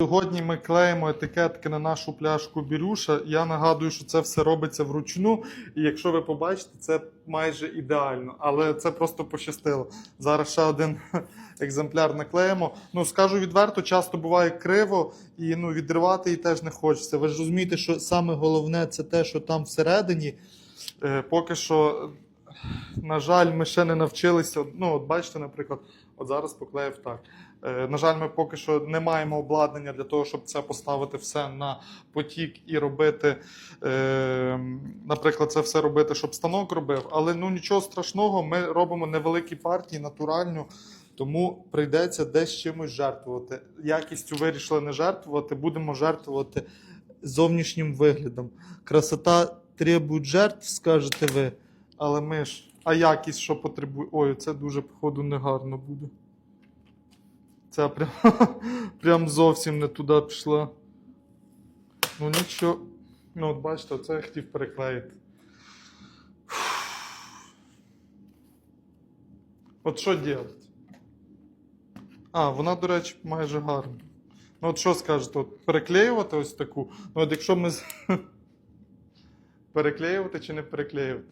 Сьогодні ми клеїмо етикетки на нашу пляшку Бірюша. Я нагадую, що це все робиться вручну. І якщо ви побачите, це майже ідеально. Але це просто пощастило. Зараз ще один екземпляр наклеїмо. Ну скажу відверто, часто буває криво, і ну відривати її теж не хочеться. Ви ж розумієте, що саме головне це те, що там всередині. Е, поки що, на жаль, ми ще не навчилися. Ну, от бачите, наприклад, от зараз поклеїв так. Е, На жаль, ми поки що не маємо обладнання для того, щоб це поставити все на потік і робити, е, наприклад, це все робити, щоб станок робив. Але ну нічого страшного, ми робимо невеликі партії, натуральну, тому прийдеться десь чимось жертвувати. Якістю вирішили не жертвувати, будемо жертвувати зовнішнім виглядом. Красота требує жертв, скажете ви. Але ми ж. А якість, що потребує. Ой, це дуже, походу, негарно буде. Це прям, прям зовсім не туди пішла. Ну нічого. Ну, от бачите, це я хотів переклеїти. От що робити? А, вона, до речі, майже гарна. Ну, от що скажете, от переклеювати ось таку. Ну, от якщо ми. Переклеювати чи не переклеювати?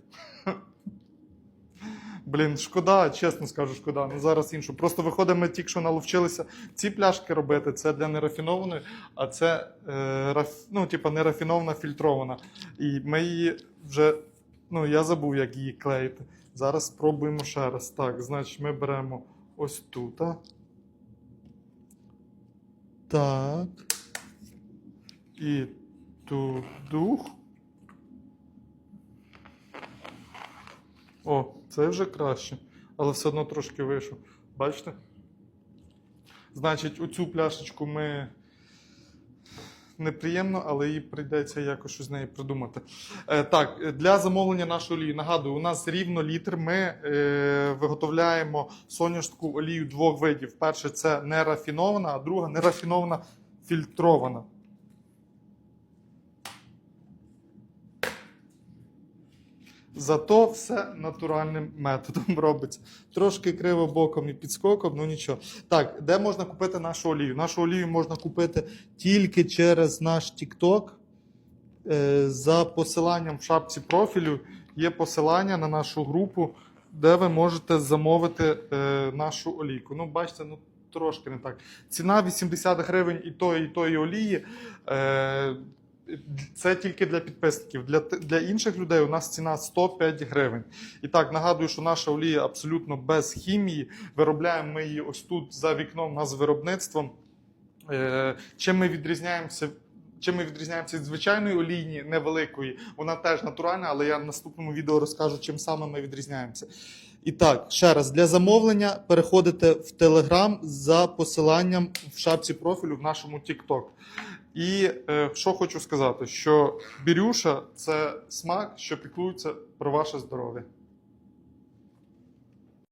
Блін, шкода, чесно скажу, шкода. Ну зараз іншу. Просто виходить, ми тільки що наловчилися ці пляшки робити. Це для нерафінованої, а це е, раф, ну, типа нерафінована фільтрована. І ми її вже. Ну, я забув, як її клеїти. Зараз спробуємо ще раз. Так, значить, ми беремо ось тут. Так. І тут О, це вже краще, але все одно трошки вийшов. Бачите? Значить, оцю пляшечку ми неприємно, але їй прийдеться якось щось з неї придумати. Е, так, для замовлення нашої олії. Нагадую, у нас рівно літр. Ми е, виготовляємо соняшку олію двох видів. Перше це нерафінована, а друга нерафінована фільтрована. Зато все натуральним методом робиться. Трошки криво боком і підскоком, ну нічого. Так, де можна купити нашу олію? Нашу олію можна купити тільки через наш TikTok. Е, За посиланням в шапці профілю є посилання на нашу групу, де ви можете замовити е, нашу олійку. Ну, бачите, ну трошки не так. Ціна 80 гривень і тої, і тої олії. Е, це тільки для підписників. Для, для інших людей у нас ціна 105 гривень. І так, нагадую, що наша олія абсолютно без хімії. Виробляємо ми її ось тут за вікном у нас виробництвом. Е, чим ми відрізняємося? Чим ми відрізняємося від звичайної олійні, невеликої, вона теж натуральна, але я в наступному відео розкажу, чим саме ми відрізняємося. І так, ще раз, для замовлення переходите в Telegram за посиланням в шапці профілю в нашому TikTok. І е, що хочу сказати, що бірюша це смак, що піклується про ваше здоров'я.